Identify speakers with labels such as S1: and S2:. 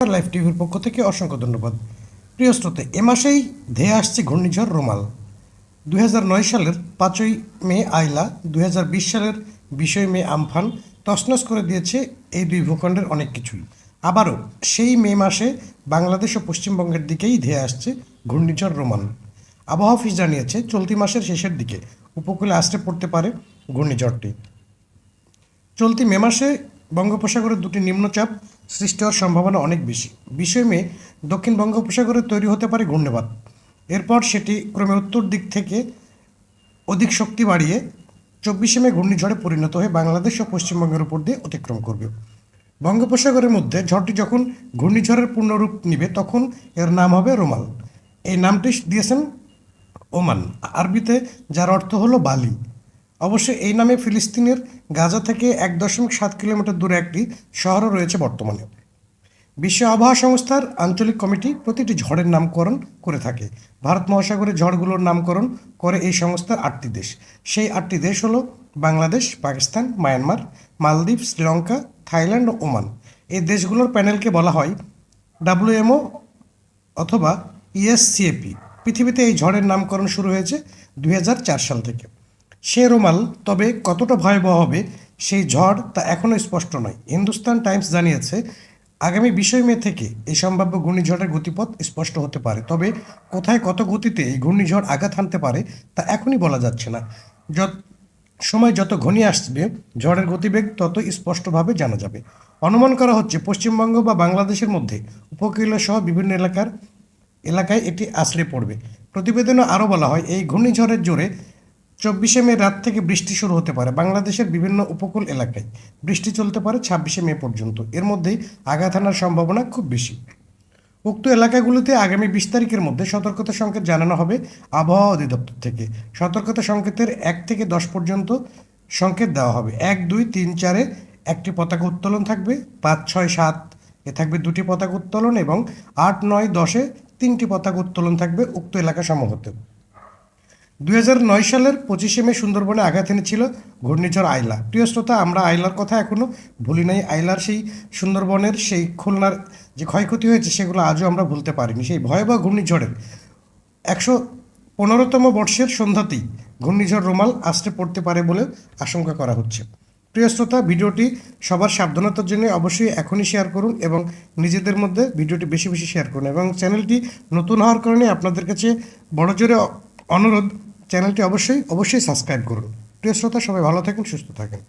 S1: Live টিভির পক্ষ থেকে অসংখ্য ধন্যবাদ। প্রিয় শ্রোতে, এ মাসেই ধেয়ে আসছে ঘূর্ণিঝড় রোমাল। দুই সালের পাঁচই মে আইলা, দুই সালের বিশই মে আমফান তছনছ করে দিয়েছে এই দুই ভূখণ্ডের অনেক কিছুই। আবারও সেই মে মাসে বাংলাদেশ ও পশ্চিমবঙ্গের দিকেই ধেয়ে আসছে ঘূর্ণিঝড় রোমান আবহাওয়া অফিস জানিয়েছে, চলতি মাসের শেষের দিকে উপকূলে আসতে পড়তে পারে ঘূর্ণিঝড়টি। চলতি মে মাসে বঙ্গোপসাগরে দুটি নিম্নচাপ সৃষ্টি হওয়ার সম্ভাবনা অনেক বেশি। বিশে মে দক্ষিণ বঙ্গোপসাগরে তৈরি হতে পারে ঘূর্ণিবাত এরপর সেটি ক্রমে উত্তর দিক থেকে অধিক শক্তি বাড়িয়ে চব্বিশে মে ঘূর্ণিঝড়ে পরিণত হয়ে বাংলাদেশ ও পশ্চিমবঙ্গের উপর দিয়ে অতিক্রম করবে। বঙ্গোপসাগরের মধ্যে ঝড়টি যখন ঘূর্ণিঝড়ের পূর্ণরূপ নিবে, তখন এর নাম হবে রোমাল। এই নামটি দিয়েছেন ওমান। আরবিতে যার অর্থ হলো বালি। অবশ্য এই নামে ফিলিস্তিনের গাজা থেকে এক দশমিক সাত কিলোমিটার দূরে একটি শহরও রয়েছে বর্তমানে। বিশ্ব আবহাওয়া সংস্থার আঞ্চলিক কমিটি প্রতিটি ঝড়ের নামকরণ করে থাকে। ভারত মহাসাগরের ঝড়গুলোর নামকরণ করে এই সংস্থার আটটি দেশ। সেই আটটি দেশ হলো বাংলাদেশ, পাকিস্তান, মায়ানমার, মালদ্বীপ, শ্রীলঙ্কা, থাইল্যান্ড ও ওমান। এই দেশগুলোর প্যানেলকে বলা হয় ডাব্লিউএমও অথবা ইএসসিএপি। পৃথিবীতে এই ঝড়ের নামকরণ শুরু হয়েছে দু হাজার চার সাল থেকে। সে রোমাল তবে কতটা ভয়াবহ হবে সেই ঝড় তা এখনও স্পষ্ট নয়। হিন্দুস্তান টাইমস জানিয়েছে, আগামী বিশই মে থেকে এই সম্ভাব্য ঘূর্ণিঝড়ের গতিপথ স্পষ্ট হতে পারে। তবে কোথায় কত গতিতে এই ঘূর্ণিঝড় আঘাত হানতে পারে তা এখনই বলা যাচ্ছে না। যত, সময় যত ঘনিয়ে আসবে, ঝড়ের গতিবেগ তত স্পষ্টভাবে জানা যাবে। অনুমান করা হচ্ছে, পশ্চিমবঙ্গ বা বাংলাদেশের মধ্যে উপকূলীয় সহ বিভিন্ন এলাকার, এলাকায় এটি আছড়ে পড়বে। প্রতিবেদনে আরও বলা হয়, এই ঘূর্ণিঝড়ের জোরে চব্বিশে মে রাত থেকে বৃষ্টি শুরু হতে পারে বাংলাদেশের বিভিন্ন উপকূল এলাকায়। বৃষ্টি চলতে পারে ছাব্বিশে মে পর্যন্ত। এর মধ্যেই আঘাত হানার সম্ভাবনা খুব বেশি। উক্ত এলাকাগুলোতে আগামী বিশ তারিখের মধ্যে সতর্কতা সংকেত জানানো হবে আবহাওয়া অধিদপ্তর থেকে। সতর্কতা সংকেতের এক থেকে দশ পর্যন্ত সংকেত দেওয়া হবে। এক, দুই, তিন, চারে একটি পতাকা উত্তোলন থাকবে। পাঁচ, ছয়, সাত, এ থাকবে দুটি পতাকা উত্তোলন এবং আট, নয়, দশে তিনটি পতাকা উত্তোলন থাকবে উক্ত এলাকা সমূহতে দুই সালের পঁচিশে মে সুন্দরবনে আঘাত এনেছিল ঘূর্ণিঝড় আইলা। প্রিয় শ্রোতা, আমরা আইলার কথা এখনও ভুলি নাই। আইলার সেই সুন্দরবনের সেই খুলনার যে ক্ষয়ক্ষতি হয়েছে, সেগুলো আজও আমরা ভুলতে পারিনি। সেই ভয়াবহ ঘূর্ণিঝড়ের একশো পনেরোতম বর্ষের সন্ধ্যাতেই ঘূর্ণিঝড় রোমাল আসতে পড়তে পারে বলে আশঙ্কা করা হচ্ছে। প্রিয় শ্রোতা, ভিডিওটি সবার সাবধানতার জন্য অবশ্যই এখনই শেয়ার করুন এবং নিজেদের মধ্যে ভিডিওটি বেশি বেশি শেয়ার করুন এবং চ্যানেলটি নতুন হওয়ার কারণে আপনাদের কাছে বড় জোরে অনুরোধ চ্যানেলটি অবশ্যই অবশ্যই সাবস্ক্রাইব করুন। প্রিয় শ্রোতা সবাই ভালো থাকেন সুস্থ থাকেন।